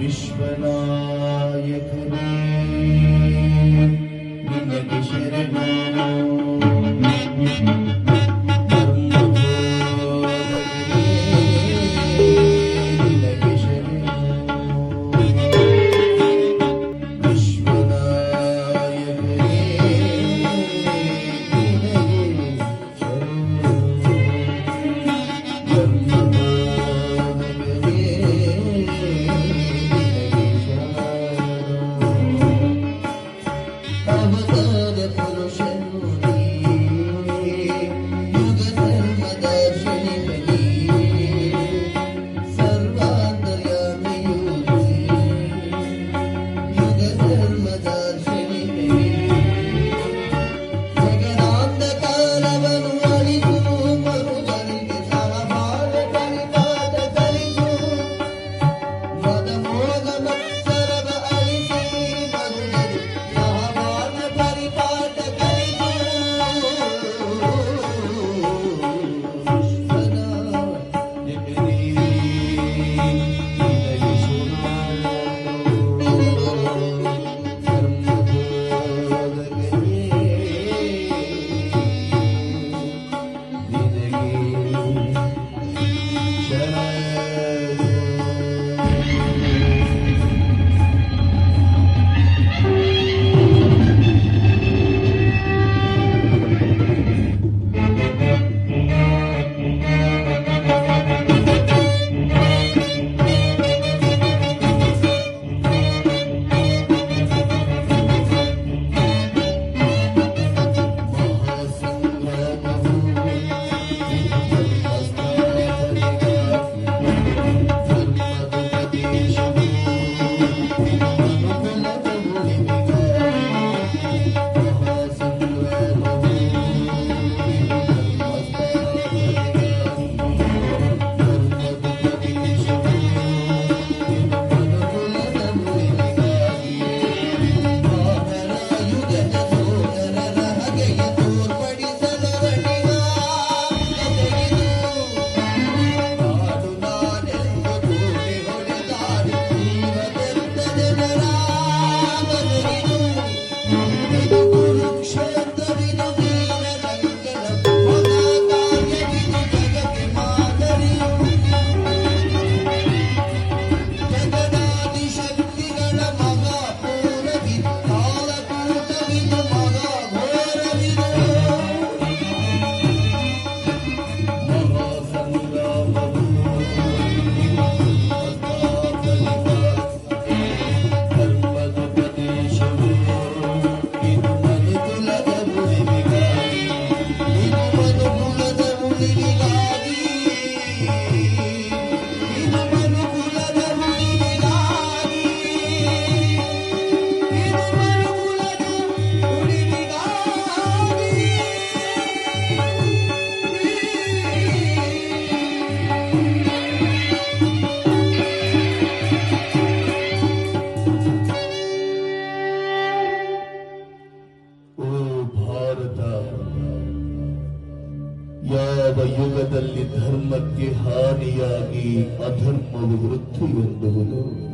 düşmana yakınım Yine düşerim. ಯಾವ ಯುಗದಲ್ಲಿ ಧರ್ಮಕ್ಕೆ ಹಾನಿಯಾಗಿ ಅಧರ್ಮವು ವೃತ್ತಿ ಎನ್ನುವುದು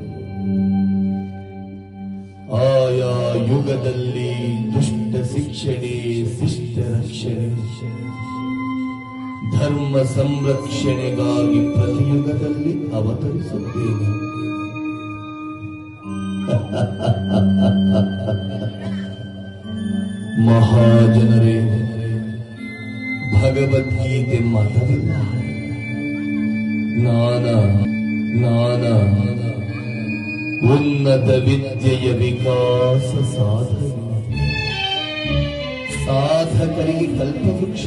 ಆಯಾ ಯುಗದಲ್ಲಿ ದುಷ್ಟ ಶಿಕ್ಷಣೆ ಶಿಷ್ಟ ರಕ್ಷಣೆ. ಧರ್ಮ ಸಂರಕ್ಷಣೆಗಾಗಿ ಪ್ರತಿಯುಗದಲ್ಲಿ ಅವತರಿಸುತ್ತೇನೆ. ಮಹಾಜನರೇ ಭಗವದ್ಗೀತೆ ಮತವಿಲ್ಲ ಜ್ಞಾನ ಜ್ಞಾನ ಉನ್ನತ ವಿದ್ಯೆಯ ವಿಕಾಸ ಸಾಧನೆ. ಸಾಧಕರಿಗೆ ಕಲ್ಪವೃಕ್ಷ.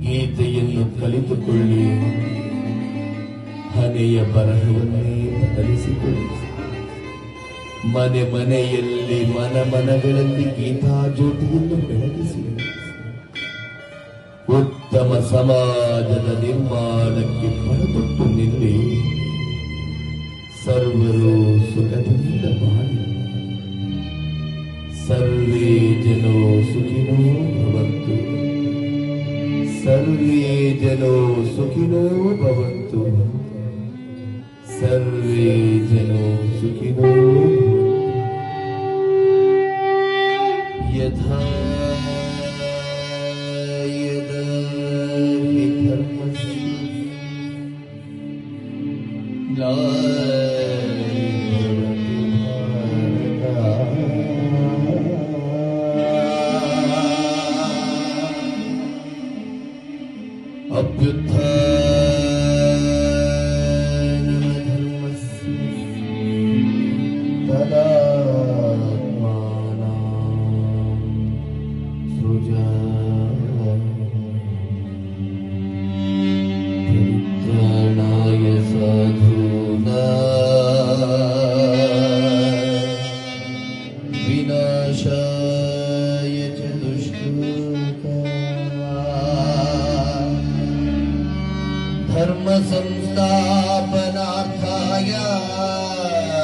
ಗೀತೆಯನ್ನು ಕಲಿತುಕೊಳ್ಳಿ. ಹನೆಯ ಬರಹವನ್ನೇ ಕಲಿಸಿಕೊಳ್ಳಿ ಮನೆ ಮನೆಯಲ್ಲಿ ಮನ ಮನಗಳಲ್ಲಿ ಗೀತಾ ಜ್ಯೋತಿಯನ್ನು ಬೆಳಗಿಸಿ. ಉತ್ತಮ ಸಮಾಜದ ನಿರ್ಮಾಣಕ್ಕೆ ಪಣತೊಟ್ಟು ನಿಲ್ಲಿ. ಸರ್ವರು ಸುಖದಿಂದ ಬಾಳಿ. ಸರ್ವೇ ಜನೋ ಸುಖಿನೋ ಭವಂತು. ಸರ್ವೇ ಜನೋ ಸುಖಿನೋ ಭವಂತು. ಸರ್ವೇ ಜನೋ ಸುಖಿನೋ Ah.